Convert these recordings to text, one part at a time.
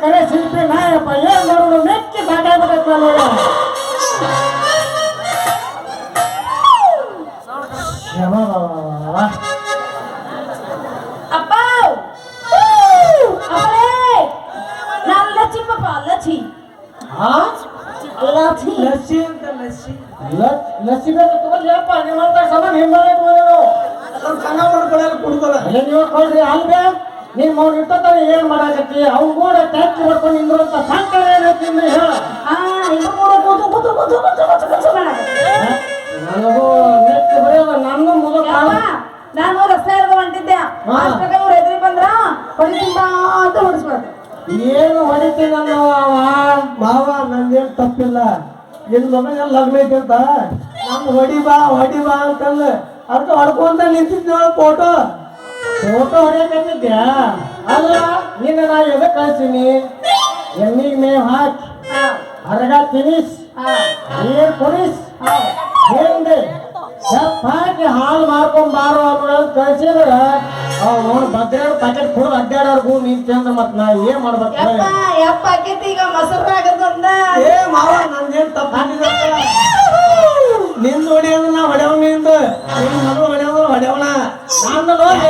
ಕರೆ ಶಿಲ್ಪಿ ನಾಯಪ್ಪ ಏನ್ ಮಾಡೋದು ಮೆಚ್ಚಿ ಸಾಕಾಗ್ಬಿಟ್ಟೈತೆ ನನಗೆ ಲಚ್ಚಿ ಹಾ? ಲಚ್ಚಿ ಲಸ್ಸಿ ಅಂತ ಲಸ್ಸಿ ಲ- ಲಸ್ಸಿ ಬೇಕು ತಗೊಳ್ಳಿಯಪ್ಪ ನಿಮ್ಮಂತ ಸಮ ಹಿಂಬಾಲೆ ಇಟ್ಕೊಂಡಿರು ಅದನ್ನ ಸಣ್ಣ ಮಾಡ್ಕೊಳ್ಳಲ್ಲ ಕುಡ್ದಲ್ಲ ಅಲ್ಲ ನೀವು ಕೊಡ್ರಿ ಅಲ್ವೇ? ನೀನ್ ಅವ್ನು ಇಟ್ಟತ್ತ ಏನ್ ಮಾಡಾಕತ್ತಿ? ಅವ್ನ ಕೂಡ ಟ್ಯಾಕ್ಸಿ ಮಾಡ್ಕೊಂಡು ನಿಂದ್ರಂತ ಸಂಕಟ ಏನೈತಿ ಅಂದ್ರೆ ಹೇಳ. ಆ ಇನ್ನು ಮೂರು ಕೂತು ಕೂತು ಕೂತು ಕೂತು ಕೂತು ಕೂತು ನನಗೂ ನೆಟ್ ಬರೆಯೋದು ನನ್ನ ಮುದುಕ ಯಪ್ಪ ನಾನು ರಸ್ತೆ ಹಿಡ್ದು ಹೊಂಟಿದ್ದೆ ಹಾ. ಅಷ್ಟಾಗ ಇವ್ರು ಎದುರಿ ಬಂದ್ರ ಹೊಡಿತೀನಿ ಬಾ ಅಂತ ಹೊಡಿಸ್ಬಾರ್ದು ಏನು ಹೊಡಿತೀನಿ ನನ್ನ ಮಾವ ನಂದೇನ್ ತಪ್ಪಿಲ್ಲ. ನಿನ್ ಮಗನ ಲಗ್ನ ಐತಿ ಅಂತ? ನಮ್ ಹೊಡಿ ಬಾ ಹೊಡಿ ಬಾ ಅಂತಲ್ಲ ಅದಕ್ಕೆ ಹೊಡ್ಕೊಂತ ನಿಂತಿದ್ದ ಫೋಟೋ ಫೋಟೋ ಹೊಡೆಯಕತ್ತಿದ್ಯಾ? ಅಲ್ಲ, ನಿನ್ನ ನಾ ಎದ ಕಳ್ಸೀನಿ? ಎಮ್ಮಿಗೆ ಮೇವ್ ಹಾಕಿ. ಹರಗ ತಿನಿಸ್. ನೀರ್ ಕುಡಿಸ್. ಹಿಂದೆ. ಹಾಕಿ ಹಾಲು ಮಾರ್ಕೊಂಡ್ ಬಾರೋ ಅಂತ ಕಳ್ಸಿದ್ರ? ಅವ್ ನೋಡ್ ಕೂಡ ಪ್ಯಾಕೆಟ್ ಕುಡ್ದು ಅಡ್ಡಾಡೋರ್ಗು ನಿಂತ್ಯಂದ್ರ ಮತ್ ನಾ ಏನ್ ಮಾಡ್ಬೇಕು ಯಪ್ಪ ಯಪ್ಪ ಆಕೈತಿ ಈಗ ಮೊಸರು ಆಗತ್ತಂದ ಏ ಮಾವ ನಂದೇನ್ ತಪ್ಪಿಲ್ಲ ನಿಂದ ಹೊಡಿಯೋದು ನಾ ಹೊಡೆಯವ ನಿಂದ. ನಿನ್ ಮಗಳು ಹೊಡೆಯೋದು ಹೊಡೆಯವನ ನಾನು ನೋಡಿ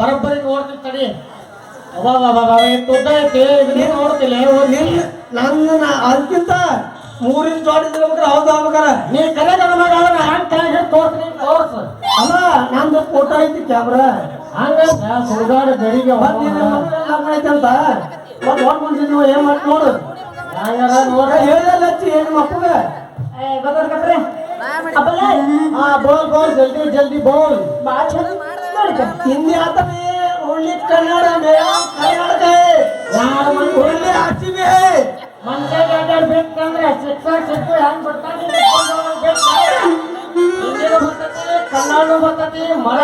ಬರೋಬ್ಬರಿ ನೋಡ್ತೀನಿ ತಡಿ. ಅವಾಗ ತುದ್ದ ಐತಿ ಇದನ್ನ ನೋಡ್ತಿಲ್ಲ ನಿನ್ ನನ್ನ ಅದಕ್ಕಿಂತ ಮೂರಿನ ಜೋಡಿ ಹೌದು ಆಗ್ಬೇಕಾರ ನೀ ಕರೆ ನನ್ನ ಮಗ ಅವನ ಹ್ಯಾಂಗ್ ಕೆಳಗೆ ತೋರ್ಸ್ನಿ ತೋರ್ಸು. ನಂದು ಫೋಟೋ ಐತಿ ಕ್ಯಾಮ್ರಾ ಹಂಗ ಸುಡ್ಗಾಡ ಗಡಿಗೆ ಮತ್ ನಿನ್ನ ಮಗನ ಲಗ್ನ ಐತಿ ಅಂತ ಮತ್ ಹೊಡ್ ಮುಂಚೆ ನೀವು ಏನ್ ಮಾಡಿ ನೋಡು ಹಂಗಾರ ನೋಡ ಹೇಳಿದಲ್ಲ ಹಚ್ಚಿ ಏನು ಮಕ್ಕಳ ಏ ಗೊತ್ತಾಗ್ಬಿಟ್ರೆ ಅಪ್ಪಲ್ಲ ಹಾ ಬೋಲ್ ಬೋಲ್ ಜಲ್ದಿ ಜಲ್ದಿ ಬೋಲ್ ಭಾಳ ಚಂದ ನೋಡಿಕ ಹಿಂದಿ ಆತವೇ ಒಳ್ಳೆ ಕನ್ನಡ ಮೇವ ಕರ್ನಾಟಕ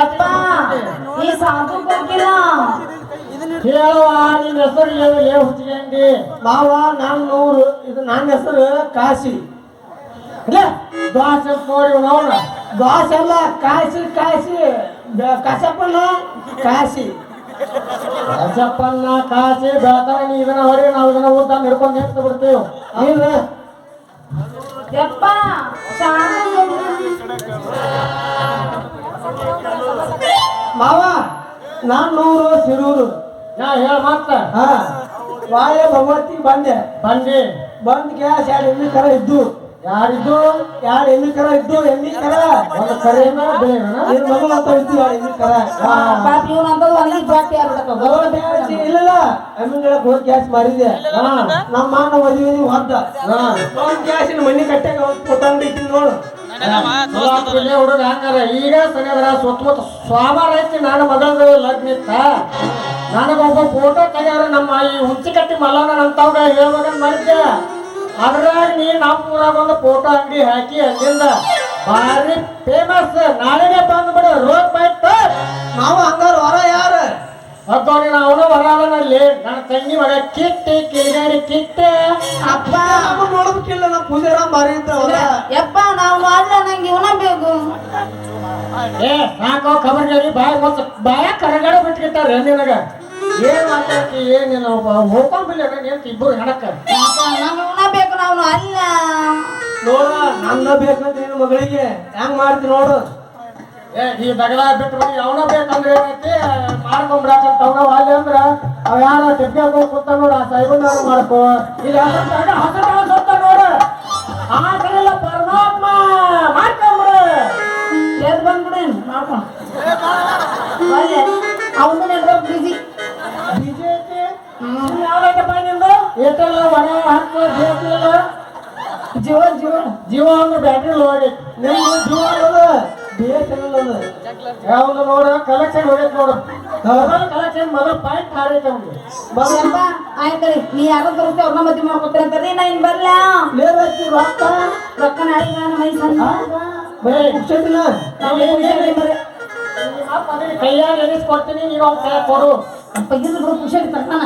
ಅಪ್ಪ ಈ ಸಾಧು ಹೋಗಿಲ್ಲ ಹೇಳುವ, ನಿನ್ನ ಹೆಸರು ಏನು ಏ ಹುಚ್ಚಿಗೆಂಡಿ ಮಾವ, ನಾನು ನೂರು. ಇದು ನನ್ನ ಹೆಸರು ಕಾಶಿ. ದ್ವಾಸ ನೋಡಿ ನೋಡ ದ್ವಾಸ ಅಲ್ಲ, ಕಾಶಿ ಕಾಶಿ. ಕಸಪ್ಪನ ಕಾಶಿ. ರಾಜಪ್ಪನ್ನ ಕಾಶಿ ಬೆಳತಾರ ನೀ ಇದನ್ನ ಹೊಡಿ, ನಾವು ಇದನ್ನ ಊಟ ಹಿಡ್ಕೊಂಡು ನಿಂತು ಬಿಡ್ತೀವಿ. ನೀನು ಯಪ್ಪ, ಶಾಂತಿ. ಮಾವ ನಾನು ನೂರು ಸಿರೂರು. ನಾ ಹೇಳ ಮತ್ತ? ಹಾ. ವಾಯ ಭಗವತಿ ಬಂದೆ. ಬಂದೆ. ಬಂದ್ ಗ್ಯಾಸ್ ಎರಡು ಎಮ್ಮಿ ಕರ ಇದ್ದು. ಯಾರಿದ್ದು? ಎರಡು ಎಮ್ಮಿ ಕರ ಇದ್ದು ಎಮ್ಮಿ ಕರ. ಒಂದು ಕರೆ ನಿನ್ ಮಗಳು ಅಂತ ಇದ್ದು ಎರಡು ಎಮ್ಮಿ ಕರ? ಪಾಪ ಬಾಟಿ ಯಾರು ಭಗವತಿ ಗ್ಯಾಸ್ ಇಲ್ಲ ಎಮ್ಮಿಗಳ ಹೋಗಿ ಗ್ಯಾಸ್ ಮಾರಿದೆ. ಹಾ. ನಮ್ಮ ಮಾನ ಮದುವೆ ಹೊದ್ದ. ಹಾ. ಒಂದ್ ಗ್ಯಾಸಿನ ಮನೆ ಕಟ್ಟಾಗ ಒಂದು ಪುಟಂಡ ಇಟ್ಟಿದ್ ನೋಡು. ಹುಡುಗ ಹಂಗಾರ. ಈಗ ಸರಿಯಾದ್ರ ಸುತ್ತಮುತ್ತ ಸ್ವಾಮಾರ ಐತಿ ನನ್ನ ಮಗಳದು ಲಗ್ನ ಇತ್ತ ನನಗೊಬ್ಬ ಫೋಟೋ ತೆಗ್ಯಾರ ನಮ್ಮ ಈ ಹುಂಚಿ ಕಟ್ಟಿ ಮಲ್ಲನ ಅಂತವ್ಗ ಹೇಳ್ಬೇಕಂತ ಮಾಡಿದ್ದೆ. ಅದ್ರಾಗ ನೀ ನಮ್ಮ ಊರಾಗ ಒಂದು ಫೋಟೋ ಅಂಗಡಿ ಹಾಕಿ ಅಲ್ಲಿಂದ ಭಾರಿ ಫೇಮಸ್ ನಾಳೆಗೆ ಬಂದ್ಬಿಡು ರೋಡ್ ಬೈಟ್ ನಾವು ಹಂಗಾರ ಹೊರ ಯಾರ? ಅದ್ದವನಿ ಅವನು ಹೊರಾಳನಲ್ಲಿ ನನ್ನ ತಂಗಿ ಮಗ ಕಿಟ್ಟಿ ಕಿರಿಗಾರಿ ಕಿಟ್ಟೆ. ಅಪ್ಪ ನಮ್ಮ ನೋಡ್ಬೇಕಿಲ್ಲ ನಮ್ಮ ಪೂಜಾರ ಮಾರಿ ಅಂತ ಹೊರ ಯಪ್ಪ ಏ ಸಾಕೋ ಖಬರ್ಗಾರಿ ಬಾಯ್ ಮತ್ತ ಬಾಯ ಕರಗಡೆ ನಿನಗ ಏನ್ ಮಾತಾಡ್ತಿ ಏನಿಲ್ಲ ಹೋಗ್ಕೊಂಬಿಲ್ಲ ಏನ್ ಇಬ್ಬರು ಹೆಣಕ್ಕ. ಬೇಕು ನಾವು ಅಲ್ಲ. ನೋಡ ನನ್ನ ಬೇಕಂತ ನಿನ್ನ ಮಗಳಿಗೆ. ಹೆಂಗ್ ಮಾಡ್ತಿ ನೋಡು. ಏ ಈ ದಗದ ಬಿಟ್ಟು ಬಂದು ಅವನ ಬೇಕಂದ್ರೆ ಏನೈತಿ? ಮಾಡ್ಕೊಂಡ್ಬಿಡಕಂತ ಅವನ ಅಲ್ಲಿ ಅಂದ್ರ ಅವ ಯಾರ ಕೂತ ನೋಡ ಆ ಮಾಡ್ಕೋ. ಇಲ್ಲ ನಿಂದು ಏಟಲ್ಲ ಒಣ ಹಾಕೋ ಬೇಕಿಲ್ಲ ಜೀವ ಜೀವ ಜೀವ ಅಂದ್ರೆ ಬ್ಯಾಟ್ರಿ ಆಗೈತಿ ನಿಮ್ಮ ಜೀವ ಅನ್ನೋದು ಬಿ ಎಸ್ ಎನ್ ಎಲ್ ಅದು ಯಾವ್ದು ನೋಡ ಕಲೆಕ್ಷನ್ ಹೋಗೈತೆ ನೋಡು. ಕಲೆಕ್ಷನ್ ಮೊದಲ ಪಾಯಿಂಟ್ ಹಾರೈತೆ ಅವ್ನು ಯಪ್ಪ ಆಯ್ತರಿ ನೀ ಯಾರೋ ತೋರಿಸ್ತಿ ಅವ್ರನ್ನ ಮದ್ವೆ ಮಾಡ್ಕೊತೀರ ಅಂತಾರಿ ನಾ ಇನ್ ಬರ್ಲ? ಲೇರ್ ಹಚ್ಚಿ ರೊಕ್ಕ? ರೊಕ್ಕ ನಾಳೆ ನಾನು ಮೈ ಸಣ್ಣ. ಬರೀ. ಬರ್ರಿ ಕೈಯಾಗ ಎನಿಸ್ಕೊಡ್ತೀನಿ ನೀನು ಅವ್ನ ಕೈ ಕೊಡು. ಬಿಡು ಖುಷಿ ತರ್ತಾನ